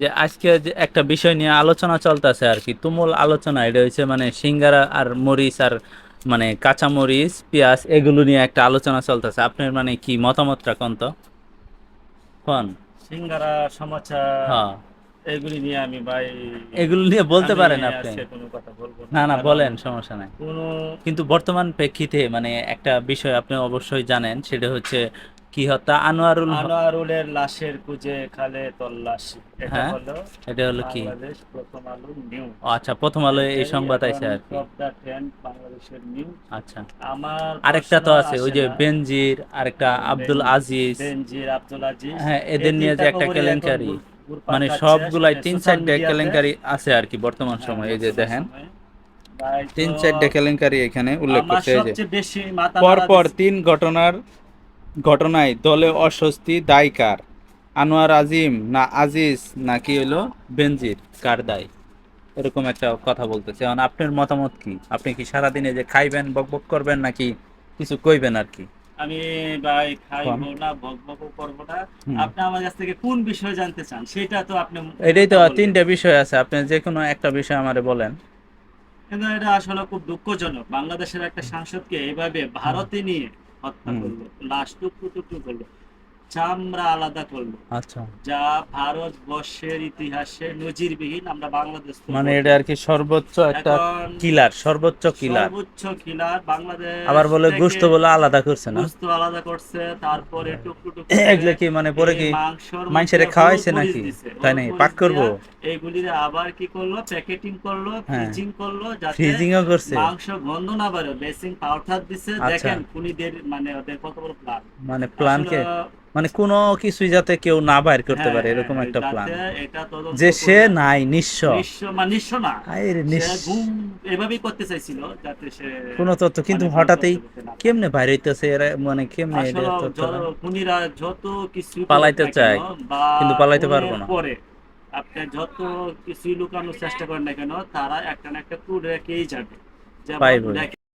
যে আজকে যে একটা বিষয় নিয়ে আলোচনা চলতেছে আর কি তুমুল আলোচনা। এটা হচ্ছে মানে সিঙ্গারা আর মরিচ আর মানে কাঁচা মরিচ পেঁয়াজ এগুলো নিয়ে একটা আলোচনা চলতেছে। আপনার মানে কি মতামতটা কোন তো? কোন? সিঙ্গারা সমস্যা হ্যাঁ। এগুলি নিয়ে আমি ভাই এগুলো নিয়ে বলতে পারেন আপনি। না। না বলেন সমস্যা নাই। কিন্তু বর্তমান প্রেক্ষিতে মানে একটা বিষয় আপনি অবশ্যই জানেন সেটা হচ্ছে কি হত্যা আনোয়ারুল আনোয়ারুলের লাশের খুঁজে খালে তল্লাশি। এটা হ্যাঁ, হলো এটা হলো কি? বাংলাদেশ প্রথম আলো নিউজ ও আচ্ছা প্রথম আলো এই সংবাদ আছে আর কি। বাংলাদেশের নিউজ আচ্ছা। আমার আরেকটা তো আছে ওই যে বেনজির আরেকটা আব্দুল আজিজ। বেনজির আব্দুল আজিজ। হ্যাঁ, এদের নিয়ে যে একটা কেলেঙ্কারি, মানে সবগুলাই তিন চারটে কেলেঙ্কারি আছে আর কি বর্তমান সময়ে এই যে হ্যাঁ, দেখেন। তিন চারটে কেলেঙ্কারি এখানে উল্লেখ করছে এই যে সবচেয়ে পর পর তিন ঘটনার ঘটনায় দলে অস্বস্তি দায়ী কার? আনোয়ার আজিম না আজিজ না কি হলো বেনজির? কার দায়? এরকম একটা কথা বলতেছে এখন আপনার মতামত কি? আপনি কি সারাদিনে যে খাইবেন বকবক করবেন নাকি কিছু কইবেন আর কি? আমি ভাই খাইবো? না বকবক করব না। আপনি আমার কাছ থেকে কোন বিষয় জানতে চান সেটা তো আপনি এটাই তো। তিনটা বিষয় আছে। আপনি যে কোনো একটা বিষয় আমারে বলেন। কিন্তু এটা আসলে খুব দুঃখজনক। বাংলাদেশের একটা সাংসদকে এইভাবে ভারতে নিয়ে হত্যা। করল লাশ টুকরো টুকরো করল চামড়া আলাদা করল। আচ্ছা। যা ভারতবর্ষের ইতিহাসে নজিরবিহীন আমরা বাংলাদেশ মানে এটা আর কি সর্বোচ্চ একটা কিলার সর্বোচ্চ কিলার। সর্বোচ্চ কিলার বাংলাদেশ আবার বলে গোস্ত বলে আলাদা করছে না? গোস্ত আলাদা করছে তারপরে টুকরো টুকরো এগুলো কি মানে পরে কি মানুষের খাওয়াইছে নাকি? তাই নাই পাক করব? এইগুলির আবার কি করল? প্যাকেটিং করল হ্যাঁ। ফ্রিজিং করল যাতে ফ্রিজিংও করছে। মাংস গন্ধ না বাড়ে। বেসিং পাউডার দিছে। আচ্ছা। দেখেন খুনিদের মানে ওদের কত বড় প্ল্যান মানে প্ল্যানকে মানে কোনো কিছুই যাতে কেউ না বাইর করতে হ্যাঁ, পারে এরকম একটা প্ল্যান যে সে নাই নিঃস্ব। নিঃস্ব না। এভাবেই করতে চাইছিল যাতে সে কোনো তথ্য কিন্তু মানে হঠাৎই। কেমনে বাইর হইতেছে? এরা মানে কেমনে খুনিরা যত কিছু পালাইতে চায়, কিন্তু পালাইতে পারব না। পরে আপনি যত কিছু লুকানোর চেষ্টা করেন না কেন তারা একটা না একটা ক্লু রেখেই যাবে।